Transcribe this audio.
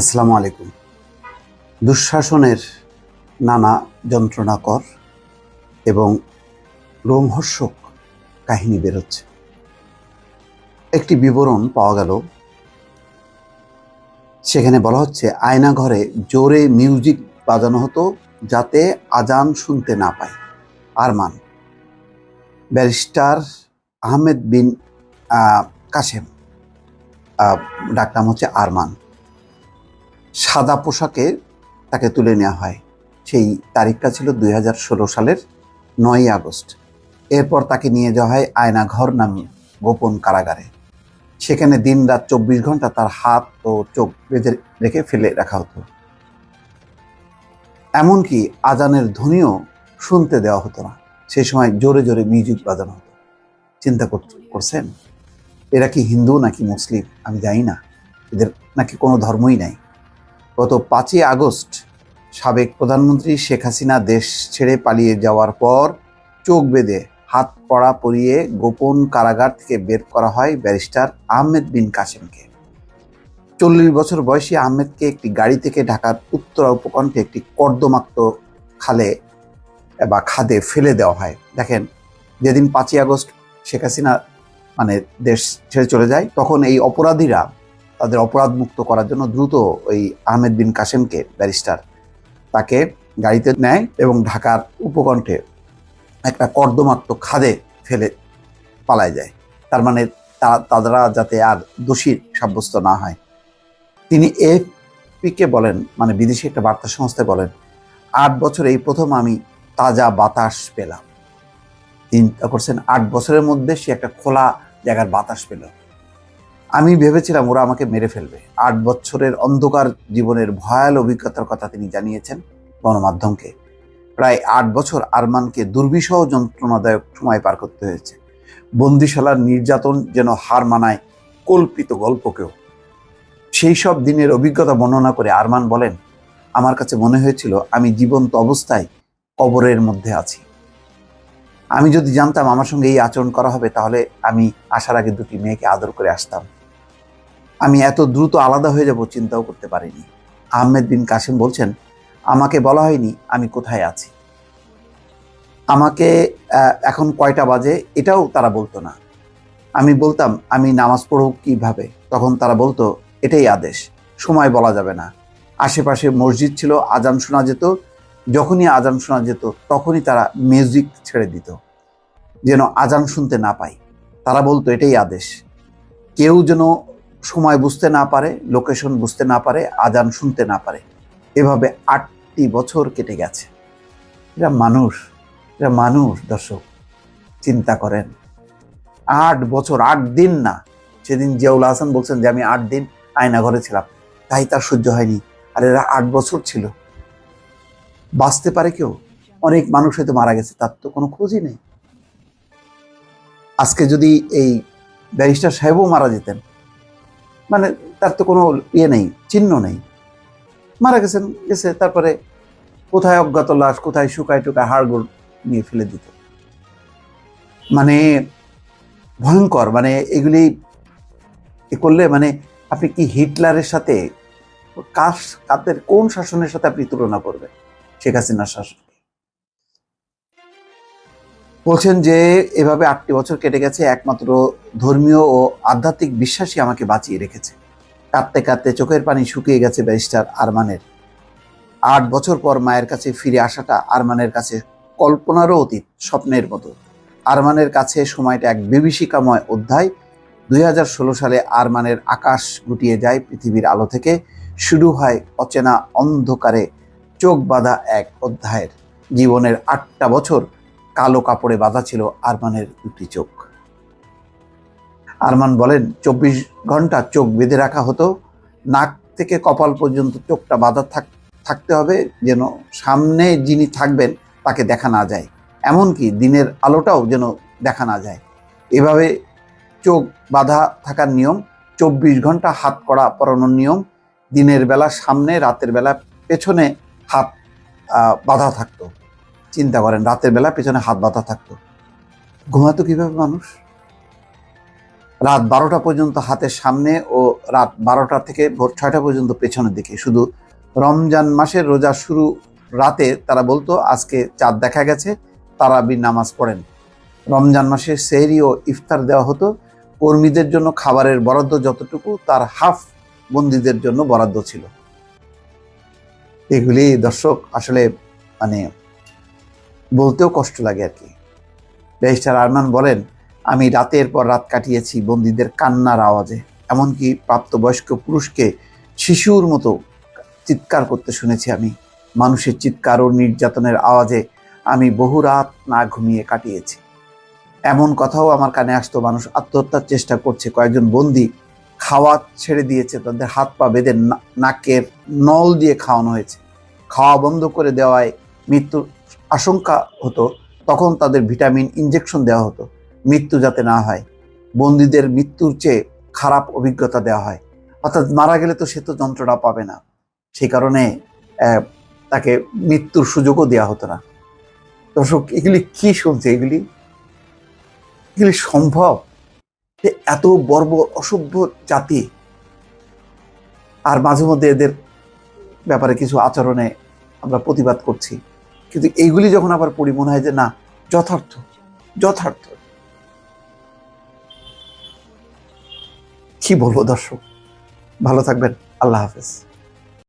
আসসালামু আলাইকুম। দুঃশাসনের নানা যন্ত্রণাকর এবং রোমহর্ষক কাহিনী বেরোচ্ছে। একটি বিবরণ পাওয়া গেল। সেখানে বলা হচ্ছে আয়না ঘরে জোরে মিউজিক বাজানো হতো যাতে আজান শুনতে না পায়। আরমান, ব্যারিস্টার আহমেদ বিন কাশেম ডাকনাম হচ্ছে আরমান। সাদা পোশাকে তাকে তুলে নেওয়া হয়। সেই তারিখটা ছিল দু হাজার ষোলো সালের নয়ই আগস্ট। এরপর তাকে নিয়ে যাওয়া হয় আয়নাঘর নামে গোপন কারাগারে। সেখানে দিন রাত চব্বিশ ঘণ্টা তার হাত ও চোখ বেঁধে রেখে ফেলে রাখা হতো। এমনকি আজানের ধ্বনিও শুনতে দেওয়া হতো না। সেই সময় জোরে জোরে মিউজিক বাজানো হতো। চিন্তা কর- করছেন? এরা কি হিন্দু নাকি মুসলিম? আমি জানি না। এদের নাকি কোনো ধর্মই নাই। গত পাঁচই আগস্ট সাবেক প্রধানমন্ত্রী শেখ হাসিনা দেশ ছেড়ে পালিয়ে যাওয়ার পর চোখ বেঁধে হাত পড়া পরিয়ে গোপন কারাগার থেকে বের করা হয় ব্যারিস্টার আহমেদ বিন কাসেমকে। চল্লিশ বছর বয়সী আহমেদকে একটি গাড়ি থেকে ঢাকার উত্তরা উপকণ্ঠে একটি কর্দমাক্ত খালে বা খাদে ফেলে দেওয়া হয়। দেখেন, যেদিন পাঁচই আগস্ট শেখ হাসিনা মানে দেশ ছেড়ে চলে যায়, তখন এই অপরাধীরা তাদের অপরাধ মুক্ত করার জন্য দ্রুত ওই আহমেদ বিন কাসেমকে ব্যারিস্টার তাকে গাড়িতে নেয় এবং ঢাকার উপকণ্ঠে একটা কর্দমাক্ত খাদে ফেলে পালায় যায়। তার মানে তারা যাতে আর দোষী সাব্যস্ত না হয়। তিনি এফপিকে বলেন মানে বিদেশি একটা বার্তা সংস্থায় বলেন, আট বছর এই প্রথম আমি তাজা বাতাস পেলাম। চিন্তা করছেন আট বছরের মধ্যে সে একটা খোলা জায়গার বাতাস পেল। আমি ভেবেছিলাম ওরা আমাকে মেরে ফেলবে। আট বছরের অন্ধকার জীবনের ভয়াল অভিজ্ঞতার কথা তিনি জানিয়েছেন গণমাধ্যমকে। প্রায় আট বছর আরমানকে দুর্বিষহ যন্ত্রণাদায়ক সময় পার করতে হয়েছে। বন্দিশালার নির্যাতন যেন হার মানায় কল্পিত গল্পকেও। সেই সব দিনের অভিজ্ঞতা বর্ণনা করে আরমান বলেন, আমার কাছে মনে হয়েছিল আমি জীবন্ত অবস্থায় কবরের মধ্যে আছি। আমি যদি জানতাম আমার সঙ্গে এই আচরণ করা হবে, তাহলে আমি আসার আগে দুটি মেয়েকে আদর করে আসতাম। আমি এত দ্রুত আলাদা হয়ে যাব চিন্তাও করতে পারিনি। আহমেদ বিন কাসিম বলছেন, আমাকে বলা হয়নি, আমি কোথায় আছি? আমাকে এখন কয়টা বাজে এটাও তারা বলতো না। আমি বলতাম, আমি নামাজ পড়ব কীভাবে? তখন তারা বলতো, এটাই আদেশ, সময় বলা যাবে না। আশেপাশে মসজিদ ছিল, আজান শোনা যেত, যখনই আজান শোনা যেত, তখনই তারা মিউজিক ছেড়ে দিত, যেন আজান শুনতে না পাই তারা বলতো, এটাই আদেশ, কেউ যেন সময় বুঝতে না পারে লোকেশন বুঝতে না পারে, আজান শুনতে না পারে। এভাবে আটটি বছর কেটে গেছে। এরা মানুষ এরা মানুষ দর্শক, চিন্তা করেন। আট বছর, আট দিন না। সেদিন জিয়াউল হাসান বলছেন যে, আমি আট দিন আয়না ঘরে ছিলাম। তাই তার সহ্য হয়নি। আর এরা আট বছর ছিল। বাঁচতে পারে কেউ? অনেক মানুষ হয়তো মারা গেছে, তার তো কোনো খোঁজই নেই। আজকে যদি এই ব্যারিস্টার সাহেবও মারা যেতেন মানে তার তো কোনো ইয়ে নেই, চিহ্ন নেই। মারা গেছেন, গেছে, তারপরে কোথায় অজ্ঞাত লাশ, কোথায় শুকায় টুকায় হাড়গোড় নিয়ে ফেলে দিত। মানে ভয়ঙ্কর মানে এগুলি করলে মানে আপনি কি হিটলারের সাথে, কাশ কাদের কোন শাসনের সাথে আপনি তুলনা করবেন? শেখ হাসিনার শাসন। বলছেন যে এভাবে আটটি বছর কেটে গেছে, একমাত্র ধর্মীয় ও আধ্যাত্মিক বিশ্বাসই আমাকে বাঁচিয়ে রেখেছে। কাঁদতে কাঁদতে চোখের পানি শুকিয়ে গেছে ব্যারিস্টার আরমানের। আট বছর পর মায়ের কাছে ফিরে আসাটা আরমানের কাছে কল্পনারও অতীত, স্বপ্নের মতো। আরমানের কাছে সময়টা এক বিভীষিকাময় অধ্যায়। দুই ষোলো সালে আরমানের আকাশ গুটিয়ে যায় পৃথিবীর আলো থেকে। শুরু হয় অচেনা অন্ধকারে চোখ বাঁধা এক অধ্যায়ের। জীবনের আটটা বছর কালো কাপড়ে বাঁধা ছিল আরমানের দুটি চোখ। আরমান বলেন, চব্বিশ ঘণ্টা চোখ বেঁধে রাখা হতো। নাক থেকে কপাল পর্যন্ত চোখটা বাঁধা থাক থাকতে হবে যেন সামনে যিনি থাকবেন তাকে দেখা না যায়। এমনকি দিনের আলোটাও যেন দেখা না যায়। এভাবে চোখ বাঁধা থাকার নিয়ম, চব্বিশ ঘণ্টা হাত কড়া পরানোর নিয়ম, দিনের বেলা সামনে, রাতের বেলা পেছনে হাত বাঁধা থাকতো। চিন্তা করেন, রাতের বেলা পেছনে হাত বাঁধা থাকতো। ঘুমাতো কীভাবে মানুষ? রাত বারোটা পর্যন্ত হাতের সামনে ও রাত বারোটা থেকে ভোর ছয়টা পর্যন্ত পেছনের দিকে। শুধু রমজান মাসের রোজা শুরু রাতে তারা বলতো, আজকে চাঁদ দেখা গেছে তারা তারাবির নামাজ পড়েন। রমজান মাসে সেহরি ও ইফতার দেওয়া হতো। কর্মীদের জন্য খাবারের বরাদ্দ যতটুকু, তার হাফ বন্দীদের জন্য বরাদ্দ ছিল। এগুলি দর্শক, আসলে মানে বলতেও কষ্ট লাগে আর কি। ব্যারিস্টার আরমান বলেন, আমি রাতের পর রাত কাটিয়েছি বন্দীদের কান্নার আওয়াজে। এমনকি প্রাপ্তবয়স্ক পুরুষকে শিশুর মতো চিৎকার করতে শুনেছি আমি। মানুষের চিৎকার ও নির্যাতনের আওয়াজে আমি বহু রাত না ঘুমিয়ে কাটিয়েছি। এমন কথাও আমার কানে আসতো। মানুষ আত্মহত্যার চেষ্টা করছে। কয়েকজন বন্দি খাওয়া ছেড়ে দিয়েছে। তাদের হাত পা বেঁধে নাকের নল দিয়ে খাওয়ানো হয়েছে। খাওয়া বন্ধ করে দেওয়ায় মৃত্যুর আশঙ্কা হতো, তখন তাদের ভিটামিন ইনজেকশন দেওয়া হতো। মৃত্যু যাতে না হয়। বন্দীদের মৃত্যুর চেয়ে খারাপ অভিজ্ঞতা দেওয়া হয়। অর্থাৎ মারা গেলে তো সে তো যন্ত্রণা পাবে না। সেই কারণে তাকে মৃত্যুর সুযোগও দেওয়া হতো না। দর্শক, এগুলি কি শুনছে? এগুলি এগুলি সম্ভব? যে এত বর্বর অসভ্য জাতি। আর মাঝে মধ্যে এদের ব্যাপারে কিছু আচরণে আমরা প্রতিবাদ করছি। কিন্তু এইগুলি যখন আবার পড়ি, মনে হয় যে না, যথার্থ যথার্থ। কি বলব দর্শক? ভালো থাকবেন, আল্লাহ হাফেজ।